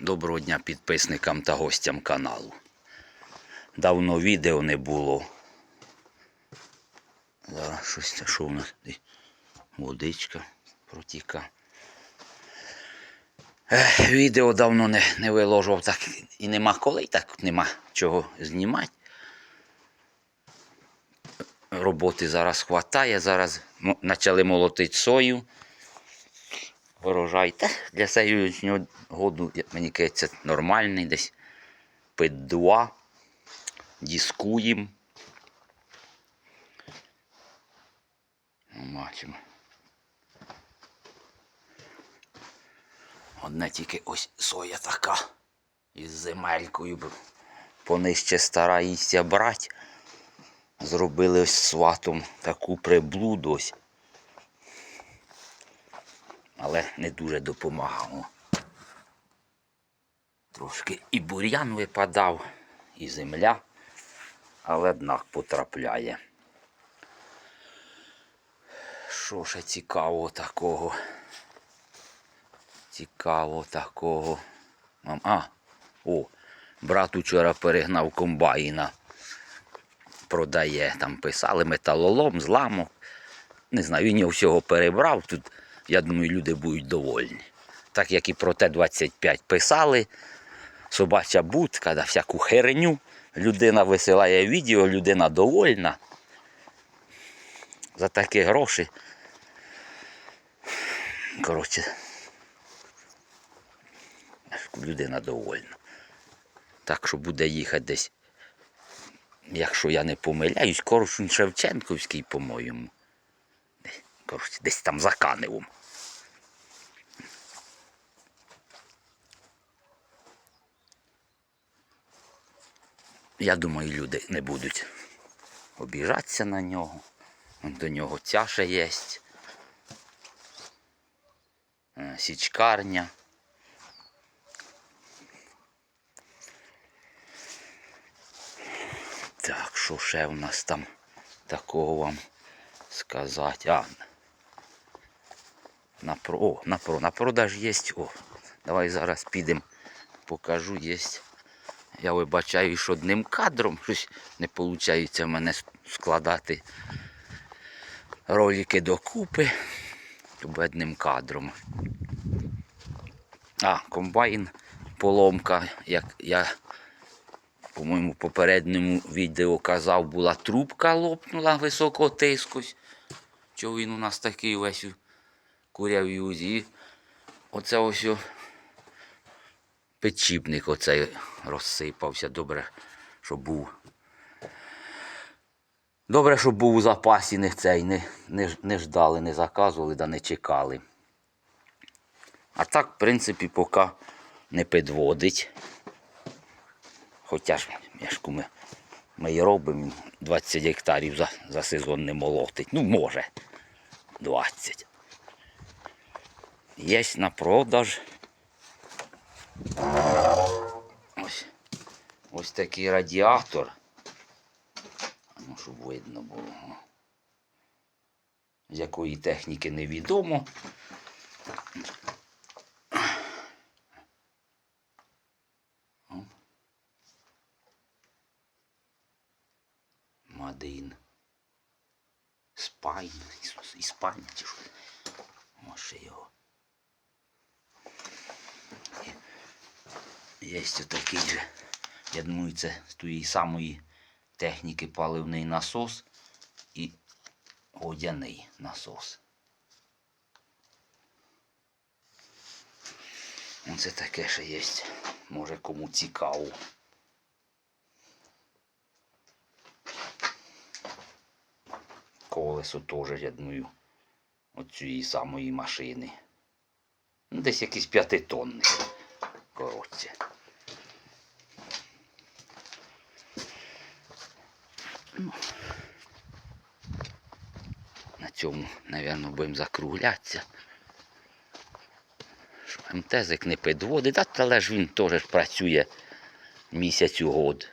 Доброго дня підписникам та гостям каналу. Давно відео не було. Зараз щось що у нас? Водичка протіка. Відео давно не, не виложував, так і нема коли, так нема чого знімати. Роботи зараз хватає, зараз почали молотити сою урожай. Та для сьогоднішнього году, як мені кажеться, нормальний десь під два. Дискуємо. Ну, Бачимо. Одне тільки ось соя така із земелькою. Понижче старається брати. Зробили ось сватом таку приблуду ось але не дуже допомагало. Трошки і бур'ян випадав, і земля, але однак потрапляє. Що ще цікавого такого? Цікаво такого. А, о, брат учора перегнав комбайна. Продає, там писали металолом, зламок. Не знаю, він його всього перебрав. Тут, я думаю, люди будуть довольні. Так як і про Т-25 писали, собача будка, да, всяку херню. Людина висилає відео, людина довольна. За такі гроші. Коротше, людина довольна. Так що буде їхати десь, якщо я не помиляюсь, Коршун Шевченківський, по-моєму. Коротше, десь там за Каневом. Я думаю, люди не будуть обіжатися на нього. До нього тяша є. Е, Січкарня. Так, що ще в нас там такого вам сказати? А, на, про, о, на, про, на продаж є. О, давай зараз підемо, покажу, є. Я вибачаю, що одним кадром щось не виходить в мене складати ролики докупи. Тобто одним кадром. А, комбайн, поломка, як я, по-моєму, в попередньому відео казав, була трубка лопнула високого тиску. Чого він у нас такий весь у куряв'юзі. Оце ось о підчіпник оцей розсипався. Добре, що був. Добре, що був у запасі, не цей, не, не, не ждали, не заказували, да не чекали. А так, в принципі, поки не підводить. Хоча ж, мішку ми, ми і робимо 20 гектарів за, за сезон не молотить. Ну, може, 20. Є на продаж. Ось, ось такий радіатор. Ну, щоб видно було. З якої техніки невідомо. Мадин. Спайн. Іспанія чи що? Може його. Є такий же, я думаю, це з тієї самої техніки паливний насос і водяний насос. Оце таке ще є. Може кому цікаво. Колесо теж, я думаю, от самої машини. Ну, Десь якийсь п'ятитонний. Коротше. На цьому, мабуть, будемо закруглятися. Що МТЗик не підводить, але ж він теж працює місяць у год.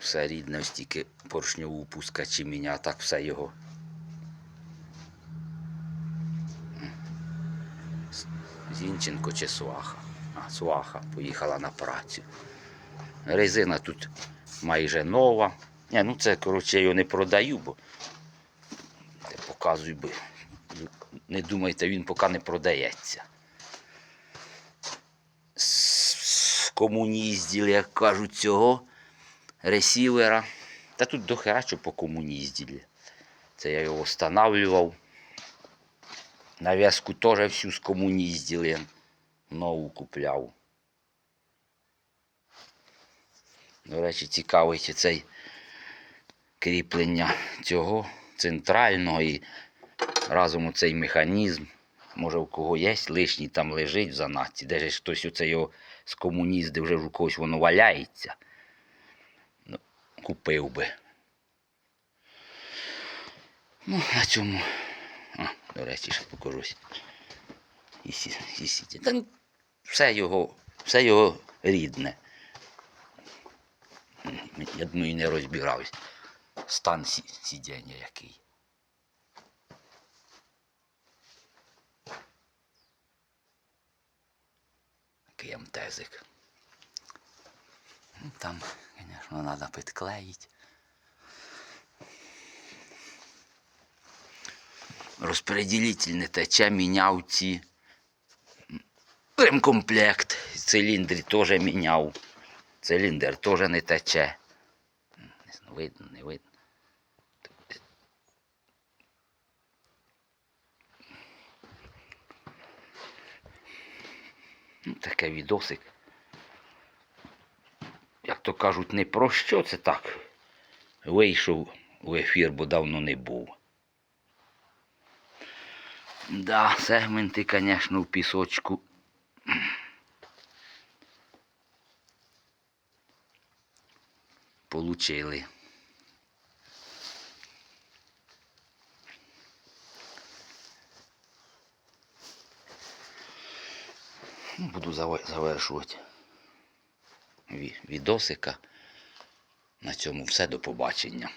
Все рідне, ось тільки поршньову пускачі міня, а так все його Зінченко чи Сваха. А, Сваха поїхала на працю. Резина тут майже нова. Ні, ну це, коротше, я його не продаю, бо показую би. Не думайте, він поки не продається. С- Кому не як кажуть, цього ресівера. Та тут до хера що по кому. Це я його встановлював. Нав'язку теж всю з кому. Нову купляв. До речі, цікавий цей кріплення цього центрального і разом у цей механізм. Може, у кого є лишній там лежить в занатці, де ж хтось оце його з комунізди вже у когось воно валяється. Ну, купив би. Ну, на цьому. А, до речі, ще покажусь. І сі, і все його, все його рідне. Я думаю, не розбирався. Стан сидіння який. Такий амтезик. Ну, Там, звісно, треба підклеїти. Розпределитель не тече, міняв ці. Ремкомплект. Циліндрі теж міняв. Циліндр теж не тече. Видно, не видно. Ну, таке відосик. Як то кажуть, не про що це так. Вийшов у ефір, бо давно не був. Да, сегменти, звісно, в пісочку. Получили. Буду завершувати відосика. На цьому все до побачення.